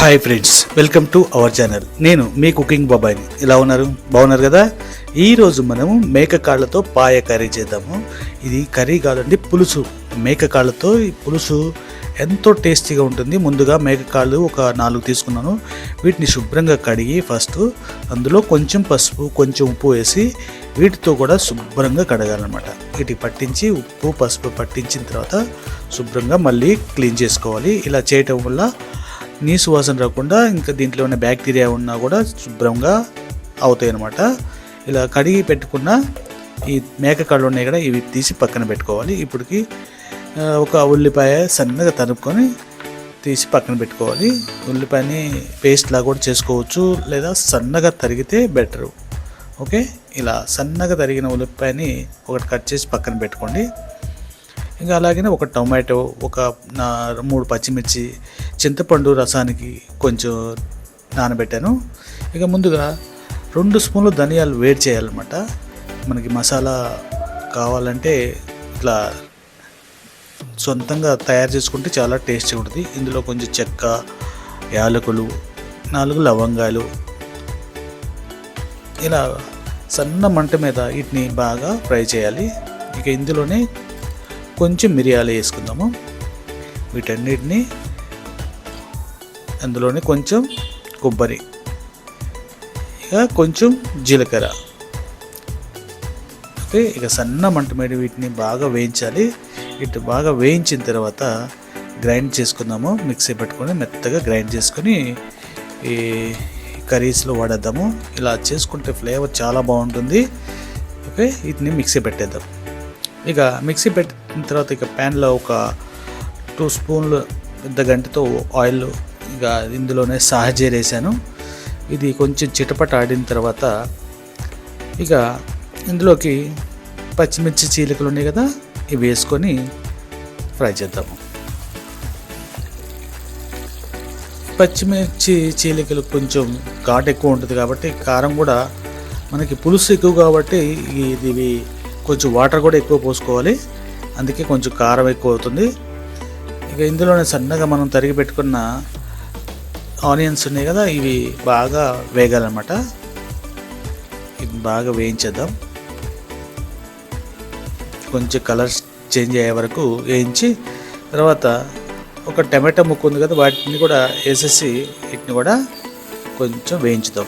Hi friends welcome to our channel నేను మీ cooking బాబాయ్ని ఇలా ఉన్నారు? బాగున్నారు కదా? ఈరోజు మనము మేక కాళ్ళతో పాయ కర్రీ చేద్దాము. ఇది కర్రీ కాదండి పులుసు. మేక కాళ్ళతో ఈ పులుసు ఎంతో టేస్టీగా ఉంటుంది. ముందుగా మేక కాళ్ళు ఒక నాలుగు తీసుకున్నాను. వీటిని శుభ్రంగా కడిగి ఫస్ట్ అందులో కొంచెం పసుపు కొంచెం ఉప్పు వేసి వీటితో కూడా శుభ్రంగా కడగాలన్నమాట. వీటి పట్టించి ఉప్పు పసుపు పట్టించిన తర్వాత శుభ్రంగా మళ్ళీ క్లీన్ చేసుకోవాలి. ఇలా చేయటం వల్ల నీ సువాసన రాకుండా ఇంకా దీంట్లో ఉన్న బ్యాక్టీరియా ఉన్నా కూడా శుభ్రంగా అవుతాయి అనమాట ఇలా కడిగి పెట్టుకున్న ఈ మేక కళ్ళు ఉన్నాయి కదా ఇవి తీసి పక్కన పెట్టుకోవాలి. ఇప్పటికి ఒక ఉల్లిపాయ సన్నగా తరుపుకొని తీసి పక్కన పెట్టుకోవాలి. ఉల్లిపాయని పేస్ట్లా కూడా చేసుకోవచ్చు లేదా సన్నగా తరిగితే బెటరు. ఓకే? ఇలా సన్నగా తరిగిన ఉల్లిపాయని ఒకటి కట్ చేసి పక్కన పెట్టుకోండి. ఇంకా అలాగనే ఒక టొమాటో ఒక నా మూడు పచ్చిమిర్చి చింతపండు రసానికి కొంచెం నానబెట్టాను. ఇక ముందుగా రెండు స్పూన్లు ధనియాలు వేడి చేయాలన్నమాట. మనకి మసాలా కావాలంటే ఇట్లా సొంతంగా తయారు చేసుకుంటే చాలా టేస్టీ ఉంటుంది. ఇందులో కొంచెం చెక్క యాలకులు నాలుగు లవంగాలు. ఇలా సన్న మంట మీద వీటిని బాగా ఫ్రై చేయాలి. ఇక ఇందులోనే కొంచెం మిరియాలు వేసుకుందాము. వీటన్నిటిని అందులోనే కొంచెం కొబ్బరి. ఇక కొంచెం జీలకర్ర. ఓకే ఇక సన్న మంట మీద వీటిని బాగా వేయించాలి. ఇటు బాగా వేయించిన తర్వాత గ్రైండ్ చేసుకుందాము. మిక్సీ పెట్టుకొని మెత్తగా గ్రైండ్ చేసుకొని ఈ కర్రీస్లో వాడేద్దాము. ఇలా చేసుకుంటే ఫ్లేవర్ చాలా బాగుంటుంది. ఓకే వీటిని మిక్సీ పెట్టేద్దాం. ఇక మిక్సీ పెట్టిన తర్వాత ఇక ప్యాన్లో ఒక టూ స్పూన్లు పెద్ద గంటతో ఆయిల్ ఇక ఇందులోనే సహజీర వేసాను ఇది కొంచెం చిటపట ఆడిన తర్వాత ఇక ఇందులోకి పచ్చిమిర్చి చీలికలు ఉన్నాయి కదా ఇవి వేసుకొని ఫ్రై చేద్దాము. పచ్చిమిర్చి చీలికలు కొంచెం ఘాటు ఎక్కువ ఉంటుంది కాబట్టి కారం కూడా మనకి పులుసు ఎక్కువ కాబట్టి ఇది కొంచెం వాటర్ కూడా ఎక్కువ పోసుకోవాలి. అందుకే కొంచెం కారం ఎక్కువ అవుతుంది. ఇక ఇందులోనే సన్నగా మనం తరిగి పెట్టుకున్న ఆనియన్స్ ఉన్నాయి కదా ఇవి బాగా వేగాలన్నమాట. ఇవి బాగా వేయించేద్దాం. కొంచెం కలర్స్ చేంజ్ అయ్యే వరకు వేయించి తర్వాత ఒక టమాటా ముక్క ఉంది కదా వాటిని కూడా వేసేసి వీటిని కూడా కొంచెం వేయించుదాం.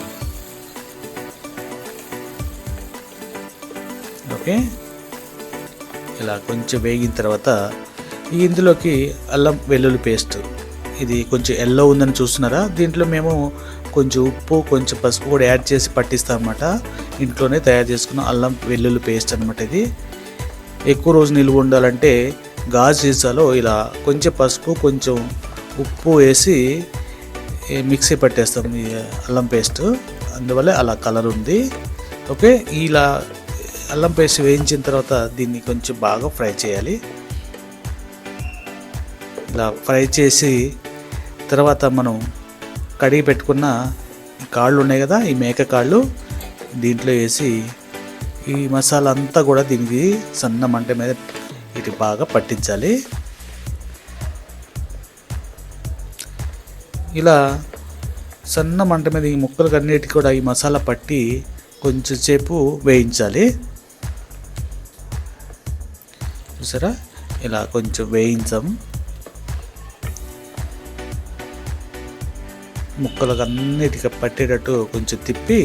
ఓకే. ఇలా కొంచెం వేగిన తర్వాత ఇందులోకి అల్లం వెల్లుల్లి పేస్ట్ ఇది కొంచెం ఎల్లో ఉందని చూస్తున్నారా? దీంట్లో మేము కొంచెం ఉప్పు కొంచెం పసుపు కూడా యాడ్ చేసి పట్టిస్తాం అనమాట ఇంట్లోనే తయారు చేసుకున్న అల్లం వెల్లుల్లి పేస్ట్ అనమాట ఇది. ఎక్కువ రోజు నిల్వ ఉండాలంటే గాజు సీసాలో ఇలా కొంచెం పసుపు కొంచెం ఉప్పు వేసి మిక్సీ పట్టేస్తాం ఈ అల్లం పేస్ట్ అందువల్ల అలా కలర్ ఉంది. ఓకే ఇలా అల్లం పేస్ట్ వేయించిన తర్వాత దీన్ని కొంచెం బాగా ఫ్రై చేయాలి. ఇలా ఫ్రై చేసి తర్వాత మనం కడిగి పెట్టుకున్న కాళ్ళు ఉన్నాయి కదా ఈ మేక కాళ్ళు దీంట్లో వేసి ఈ మసాలా అంతా కూడా దీనికి సన్న మంట మీద ఇది బాగా పట్టించాలి. ఇలా సన్న మంట మీద ఈ ముక్కలకు అన్నిటికీ కూడా ఈ మసాలా పట్టి కొంచెం సేపు వేయించాలి. చూసారా? ఇలా కొంచెం వేయించాం. ముక్కలకు అన్నిటికీ పట్టేటట్టు కొంచెం తిప్పి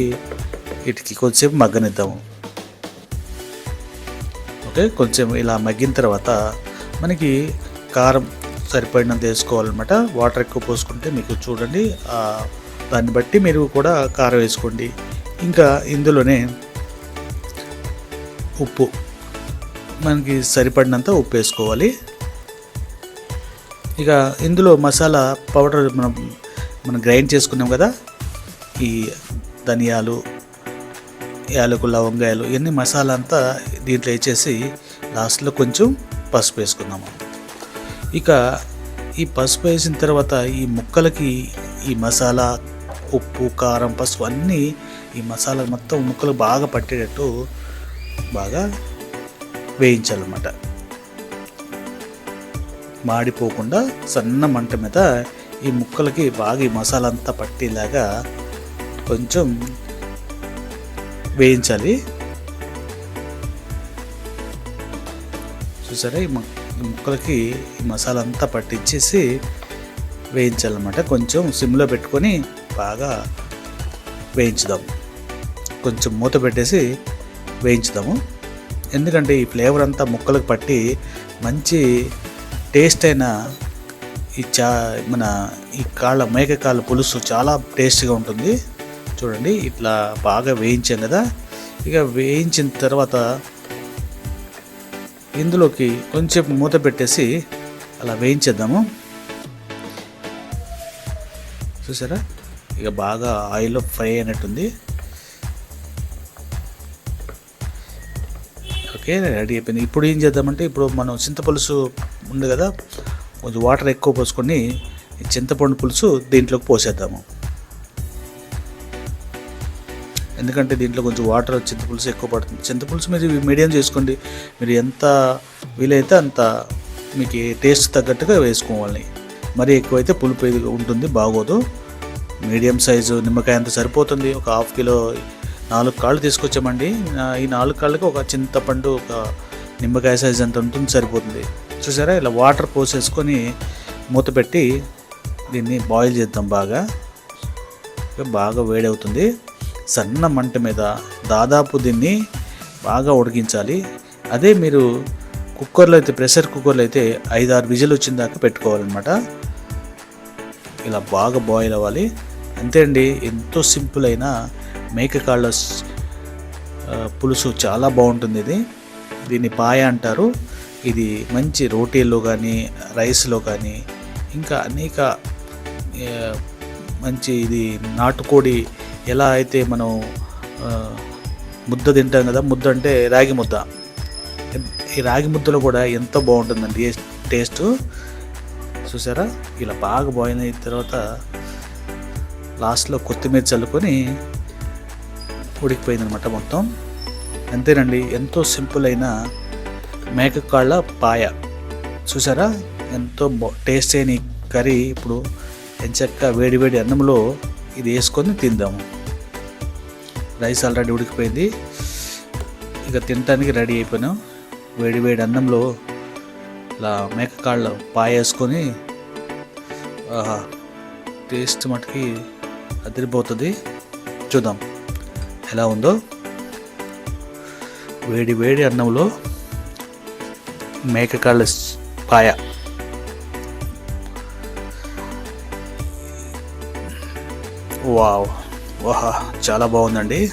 వీటికి కొంచెంసేపు మగ్గనిద్దాము. ఓకే కొంచెం ఇలా మగ్గిన తర్వాత మనకి కారం సరిపడినంత వేసుకోవాలన్నమాట. వాటర్ ఎక్కువ పోసుకుంటే మీకు చూడండి దాన్ని బట్టి మీరు కూడా కారం వేసుకోండి. ఇంకా ఇందులోనే ఉప్పు మనకి సరిపడినంత ఉప్పు వేసుకోవాలి. ఇక ఇందులో మసాలా పౌడర్ మనం మనం గ్రైండ్ చేసుకున్నాం కదా ఈ ధనియాలు యాలకు లవంగాయలు ఇవన్నీ మసాలా అంతా దీంట్లో వేసేసి లాస్ట్లో కొంచెం పసుపు వేసుకుందాము. ఇక ఈ పసుపు వేసిన తర్వాత ఈ ముక్కలకి ఈ మసాలా ఉప్పు కారం పసుపు అన్నీ ఈ మసాలా మొత్తం ముక్కలు బాగా పట్టేటట్టు బాగా వేయించాలన్నమాట. మాడిపోకుండా సన్న మంట మీద ఈ ముక్కలకి బాగా ఈ మసాలా అంతా పట్టేలాగా కొంచెం వేయించాలి. చూసారా? ఈ ఈ ముక్కలకి ఈ మసాలా అంతా పట్టించేసి వేయించాలన్నమాట. కొంచెం సిమ్లో పెట్టుకొని బాగా వేయించుదాం. కొంచెం మూత పెట్టేసి వేయించుదాము. ఎందుకంటే ఈ ఫ్లేవర్ అంతా ముక్కలకు పట్టి మంచి టేస్ట్ అయిన ఈ చా మన ఈ కాళ్ళ మేక కాళ్ళ పులుసు చాలా టేస్ట్గా ఉంటుంది. చూడండి ఇట్లా బాగా వేయించాం కదా. ఇక వేయించిన తర్వాత ఇందులోకి కొంచెం మూత పెట్టేసి అలా వేయించేద్దాము. చూసారా? ఇక బాగా ఆయిల్లో ఫ్రై అయినట్టుంది. ఓకే రెడీ అయిపోయింది. ఇప్పుడు ఏం చేద్దామంటే ఇప్పుడు మనం చింతపులుసు ఉంది కదా కొంచెం వాటర్ ఎక్కువ పోసుకొని చింతపండు పులుసు దీంట్లోకి పోసేద్దాము. ఎందుకంటే దీంట్లో కొంచెం వాటర్ చింతపులుసు ఎక్కువ పడుతుంది. చింతపులుసు మీరు మీడియం చేసుకోండి. మీరు ఎంత వీలైతే అంత మీకు టేస్ట్ తగ్గట్టుగా వేసుకోవాలి. మరీ ఎక్కువైతే పులుపు ఇది ఉంటుంది బాగోదు. మీడియం సైజు నిమ్మకాయ అంత సరిపోతుంది. ఒక హాఫ్ కిలో నాలుగు కాళ్ళు తీసుకొచ్చామండి. ఈ నాలుగు కాళ్ళకి ఒక చింతపండు ఒక నిమ్మకాయ సైజ్ అంత ఉంటుంది సరిపోతుంది. చూసారా? ఇలా వాటర్ పోసేసుకొని మూత పెట్టి దీన్ని బాయిల్ చేద్దాం బాగా. బాగా వేడవుతుంది. సన్న మంట మీద దాదాపు దీన్ని బాగా ఉడికించాలి. అదే మీరు కుక్కర్లో అయితే ప్రెషర్ కుక్కర్లో అయితే ఐదు ఆరు విజిల్ వచ్చిన దాకా పెట్టుకోవాలన్నమాట. ఇలా బాగా బాయిల్ అవ్వాలి. అంతే అండి. ఎంతో సింపుల్ అయిన మేక కాళ్ళ పులుసు. చాలా బాగుంటుంది ఇది. దీన్ని పాయ అంటారు. ఇది మంచి రోటీల్లో కానీ రైస్లో కానీ ఇంకా అనేక మంచి ఇది నాటుకోడి ఎలా అయితే మనం ముద్ద తింటాం కదా ముద్ద అంటే రాగి ముద్ద. ఈ రాగి ముద్దలో కూడా ఎంతో బాగుంటుందండి టేస్ట్? చూసారా? ఇలా బాగా బాయిల్ అయిన తర్వాత లాస్ట్లో కొత్తిమీర చల్లుకొని ఉడికిపోయిందనమాట మొత్తం. అంతేనండి ఎంతో సింపుల్ అయిన మేక కాళ్ళ పాయ. చూసారా? ఎంతో టేస్ట్ అయిన కర్రీ ఇప్పుడు ఎంచక్క వేడివేడి అన్నంలో ఇది వేసుకొని తిందాము రైస్ ఆల్రెడీ ఉడికిపోయింది. ఇక తినడానికి రెడీ అయిపోయినాం. వేడివేడి అన్నంలో ఇలా మేకకాళ్ళ పాయ వేసుకొని టేస్ట్ మటుకి అదిరిపోతుంది. చూద్దాం. ఎలా ఉందో? వేడి వేడి అన్నంలో మేకకాళ్ళ పాయ. వావ్. వాహా చాలా బాగుందండి.